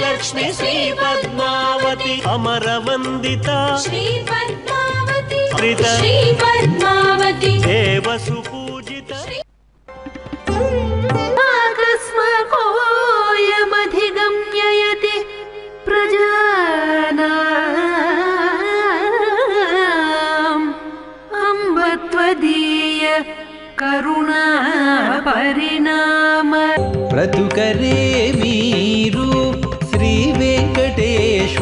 लक्ष्मी श्रीपद्मावती। अमरवन्दिता। श्रित पद्मावती एव सु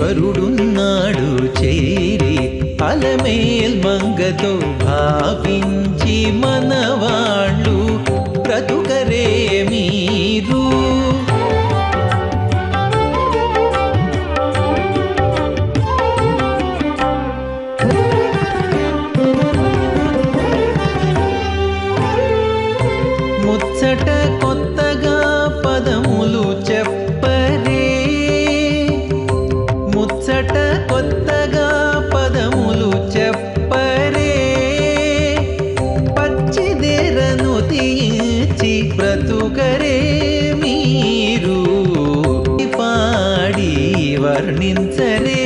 ఈశ్వరుడున్నాడు చేరి అలమేల్ మంగతో భావించి మనవాళ్ళు వర్ణించరే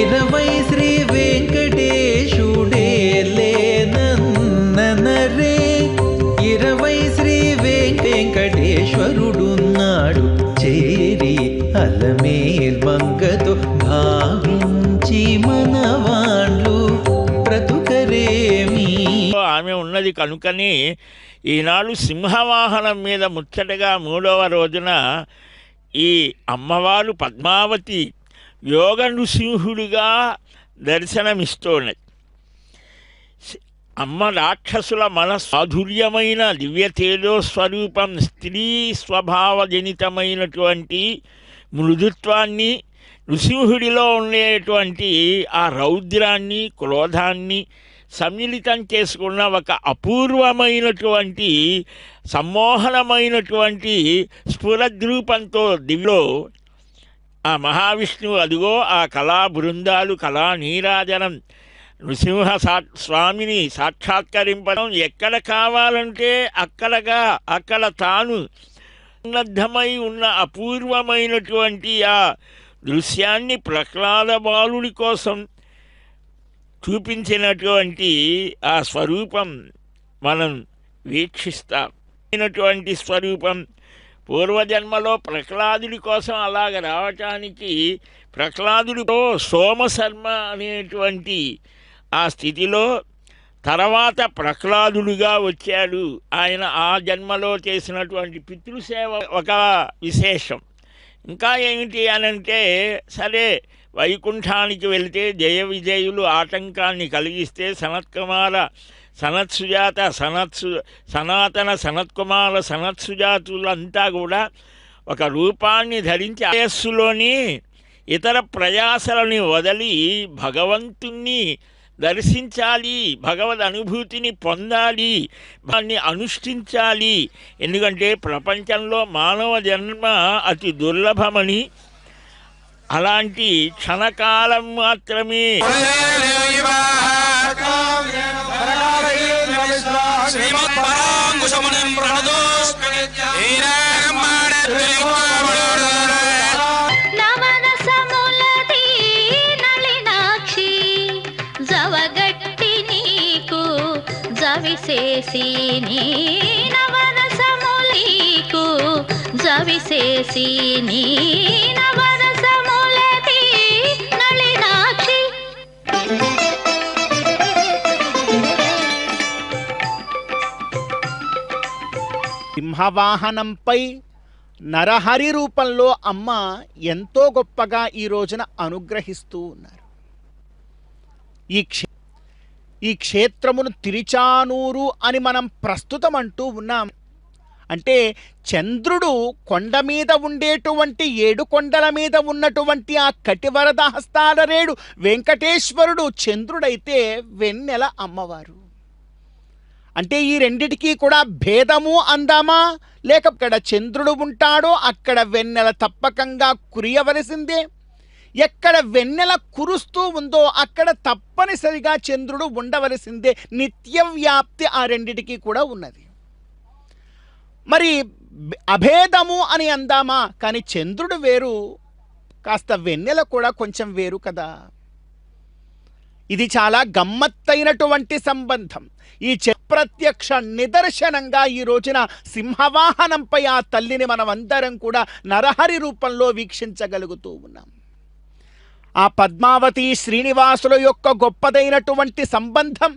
ఇరవై శ్రీ వెంకటేశుడే లేనన్నరే ఇరవై శ్రీ వెంకటేశ్వరుడున్నాడు చేరి అలమేల్ మంగ ఆమె ఉన్నది కనుకని ఈనాడు సింహవాహనం మీద ముచ్చటగా మూడవ రోజున ఈ అమ్మవారు పద్మావతి యోగ నృసింహుడిగా దర్శనమిస్తోన్నది అమ్మ రాక్షసుల మన సాధుర్యమైన దివ్య తేజో స్వరూపం స్త్రీ స్వభావజనితమైనటువంటి మృదుత్వాన్ని నృసింహుడిలో ఉండేటువంటి ఆ రౌద్రాన్ని క్రోధాన్ని సమ్మిళితం చేసుకున్న ఒక అపూర్వమైనటువంటి సమ్మోహనమైనటువంటి స్ఫురద్రూపంతో దివిలో ఆ మహావిష్ణువు అదిగో ఆ కళా బృందాలు కళా నీరాజనం నృసింహ సా స్వామిని సాక్షాత్కరింపడం ఎక్కడ కావాలంటే అక్కడగా అక్కడ తాను సన్నద్ధమై ఉన్న అపూర్వమైనటువంటి ఆ దృశ్యాన్ని ప్రహ్లాద బాలుడి కోసం చూపించినటువంటి ఆ స్వరూపం మనం వీక్షిస్తాం. అయినటువంటి స్వరూపం పూర్వజన్మలో ప్రహ్లాదుడి కోసం అలాగ రావటానికి ప్రహ్లాదుడితో సోమశర్మ అనేటువంటి ఆ స్థితిలో తర్వాత ప్రహ్లాదుడుగా వచ్చాడు. ఆయన ఆ జన్మలో చేసినటువంటి పితృసేవ ఒక విశేషం. ఇంకా ఏమిటి అనంటే సరే వైకుంఠానికి వెళ్తే జయ విజయులు ఆటంకాన్ని కలిగిస్తే సనత్కుమార సనత్సుజాత సనత్సు సనాతన సనత్కుమార సనత్సుజాతులంతా కూడా ఒక రూపాన్ని ధరించి వయస్సులోని ఇతర ప్రయాసలని వదిలి భగవంతుణ్ణి దర్శించాలి భగవద్ అనుభూతిని పొందాలి దాన్ని అనుష్ఠించాలి. ఎందుకంటే ప్రపంచంలో మానవ జన్మ అతి దుర్లభమని అలాంటి క్షణకాలం మాత్రమే. శ్రీమత్పరాంకుశమునిం జవగట్టి నీకు జవిసేసి నీ నవనసములీకు జవిసేసి నీ సింహవాహనంపై నరహరి రూపంలో అమ్మ ఎంతో గొప్పగా ఈ రోజున అనుగ్రహిస్తూ ఉన్నారు. ఈ క్షే ఈ క్షేత్రమును తిరిచానూరు అని మనం ప్రస్తుతం అంటూ ఉన్నాం. అంటే చంద్రుడు కొండ మీద ఉండేటువంటి ఏడు కొండల మీద ఉన్నటువంటి ఆ కటివరద హస్తాల రేడు వెంకటేశ్వరుడు చంద్రుడైతే వెన్నెల అమ్మవారు. అంటే ఈ రెండిటికీ కూడా భేదము అందామా? లేక ఇక్కడ చంద్రుడు ఉంటాడో అక్కడ వెన్నెల తప్పకంగా కురియవలసిందే? ఎక్కడ వెన్నెల కురుస్తూ ఉందో అక్కడ తప్పనిసరిగా చంద్రుడు ఉండవలసిందే. నిత్యవ్యాప్తి ఆ రెండిటికీ కూడా ఉన్నది. మరి అభేదము అని అందామా? కానీ చంద్రుడు వేరు కాస్త వెన్నెల కూడా కొంచెం వేరు కదా. ఇది చాలా గమ్మత్తైనటువంటి సంబంధం. ఈ ప్రత్యక్ష నిదర్శనంగా ఈ రోజున సింహవాహనంపై ఆ తల్లిని మనం అందరం కూడా నరహరి రూపంలో వీక్షించగలుగుతూ ఉన్నాం. ఆ పద్మావతి శ్రీనివాసుల యొక్క గొప్పదైనటువంటి సంబంధం.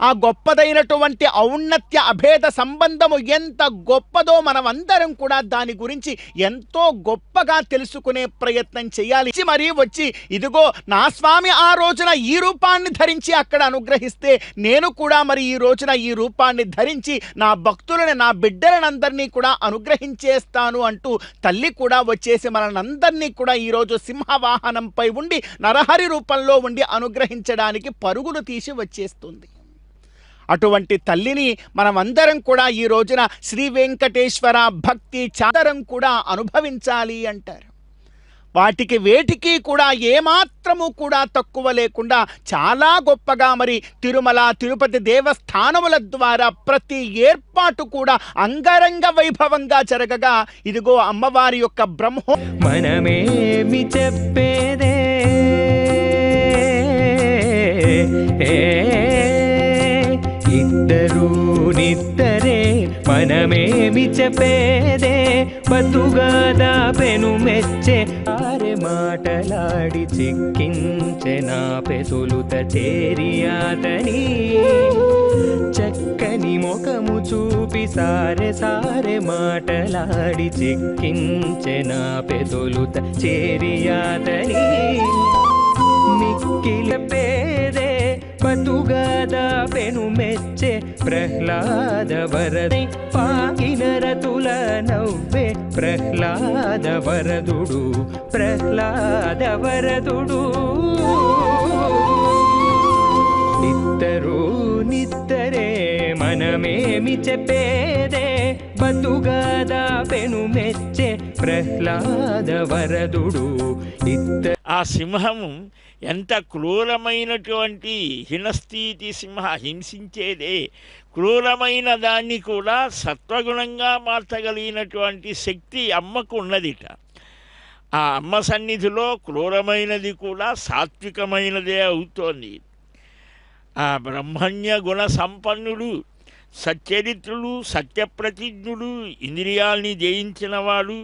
ఆ గొప్పదైనటువంటి ఔన్నత్య అభేద సంబంధము ఎంత గొప్పదో మనమందరం కూడా దాని గురించి ఎంతో గొప్పగా తెలుసుకునే ప్రయత్నం చేయాలి. మరీ వచ్చి ఇదిగో నా స్వామి ఆ రోజున ఈ రూపాన్ని ధరించి అక్కడ అనుగ్రహిస్తే నేను కూడా మరి ఈ రోజున ఈ రూపాన్ని ధరించి నా భక్తులని నా బిడ్డలనందరినీ కూడా అనుగ్రహించేస్తాను అంటూ తల్లి కూడా వచ్చేసి మనందరినీ కూడా ఈరోజు సింహవాహనంపై ఉండి నరహరి రూపంలో ఉండి అనుగ్రహించడానికి పరుగులు తీసి వచ్చేస్తుంది. అటువంటి తల్లిని మనమందరం కూడా ఈ రోజున శ్రీ వెంకటేశ్వర భక్తి చాదరం కూడా అనుభవించాలి అంటారు. వాటికి వేటికి కూడా ఏమాత్రము కూడా తక్కువ లేకుండా చాలా గొప్పగా మరి తిరుమల తిరుపతి దేవస్థానముల ద్వారా ప్రతి ఏర్పాటు కూడా అంగరంగ వైభవంగా జరగగా ఇదిగో అమ్మవారి యొక్క బ్రహ్మో మనమేమి చెప్పేదే నిద్దరే మనమేమి చెప్పేదే? బతుగాదా పెను మెచ్చే ఆరె మాటలాడి చిక్కించె నా పెసులుత చేరియాతని చక్కని ముఖము చూపి సారె సారె మాటలాడి చిక్కించె నా పెసులుత చేరియాతని మెచ్చే ప్రహ్లాద వరది. పాగిన రతుల నవ్వే ప్రహ్లాద వరదుడు ప్రహ్లాద వరదుడు. నిత్తరు నిత్తరే మనమేమి చెప్పేదే? బతుగాదా పెను మెచ్చే ప్రహ్లాద వరదుడు ఇద్దరు ఆ సింహం ఎంత క్రూరమైనటువంటి హినస్థితి సింహ హింసించేదే. క్రూరమైన దాన్ని కూడా సత్వగుణంగా మార్చగలిగినటువంటి శక్తి అమ్మకు ఉన్నదిట ఆ అమ్మ సన్నిధిలో క్రూరమైనది కూడా సాత్వికమైనదే అవుతోంది. ఆ బ్రహ్మణ్య గుణ సంపన్నుడు సచ్చరిత్రుడు సత్యప్రతిజ్ఞుడు ఇంద్రియాల్ని జయించినవాడు